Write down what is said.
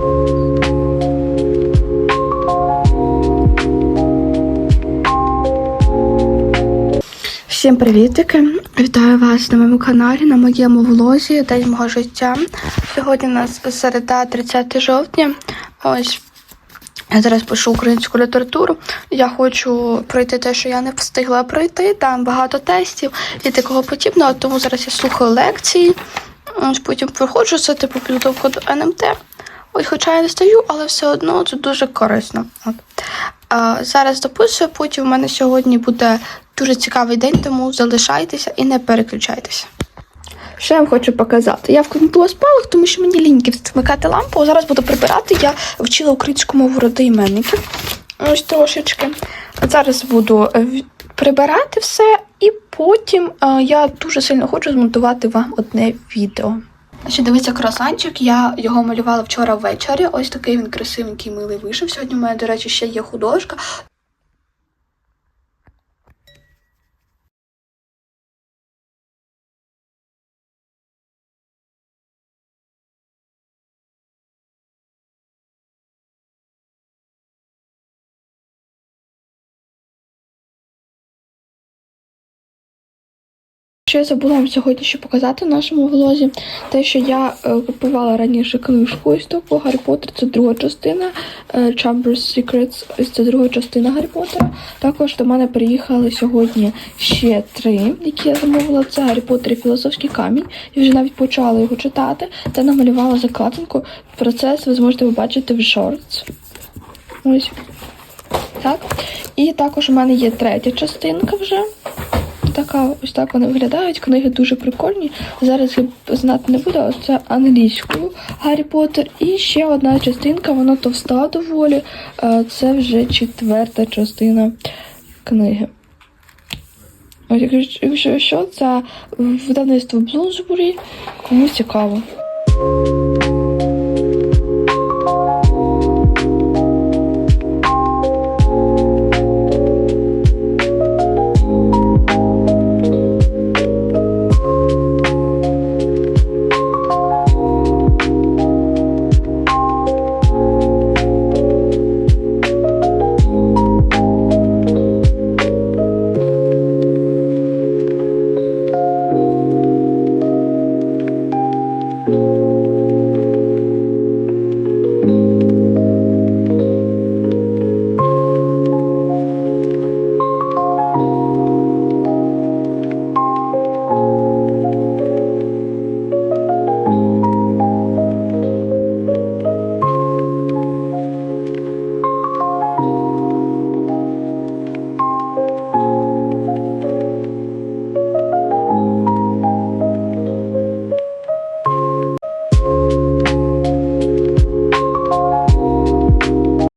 Всім привітики! Вітаю вас на моєму каналі, на моєму влозі День мого життя. Сьогодні у нас середа, 30 жовтня. Ось я зараз пишу українську літературу. Я хочу пройти те, що я не встигла пройти. Там багато тестів і такого подібного. Тому зараз я слухаю лекції. Ось потім проходжу це типу підготовку до НМТ. Ось, хоча я не стою, але все одно це дуже корисно. От. А, зараз дописую, потім у мене сьогодні буде дуже цікавий день, тому залишайтеся і не переключайтеся. Що я вам хочу показати? Я вкинула спалах, тому що мені ліньки вмикати лампу. Зараз буду прибирати. Я вчила українську мову роди іменників. Ось трошечки. Зараз буду е, прибирати все, і потім е, я дуже сильно хочу змонтувати вам одне відео. Ще дивіться красанчик. я його малювала вчора ввечері. Ось такий він красивенький, милий вийшов. Сьогодні у мене, до речі, ще є художка. Що я забула вам сьогодні ще показати в нашому влозі, те, що я е, купувала раніше книжку ось таку Гаррі Поттер, це друга частина. е, Chambers Secrets, це друга частина Гаррі Поттера. Також до мене приїхали сьогодні ще три, які я замовила. Це Гаррі Поттер і філософський камінь. Я вже навіть почала його читати та намалювала закладинку. Процес ви зможете побачити в шортс. Ось. Так. І також у мене є третя частинка вже. Така, ось так вони виглядають. Книги дуже прикольні. Зараз я знати не буду, а це англійською Гаррі Поттер. І ще одна частинка, вона товста доволі. Е, Це вже четверта частина книги. Ось, якщо що, це видавництво Блумсбурі, комусь цікаво.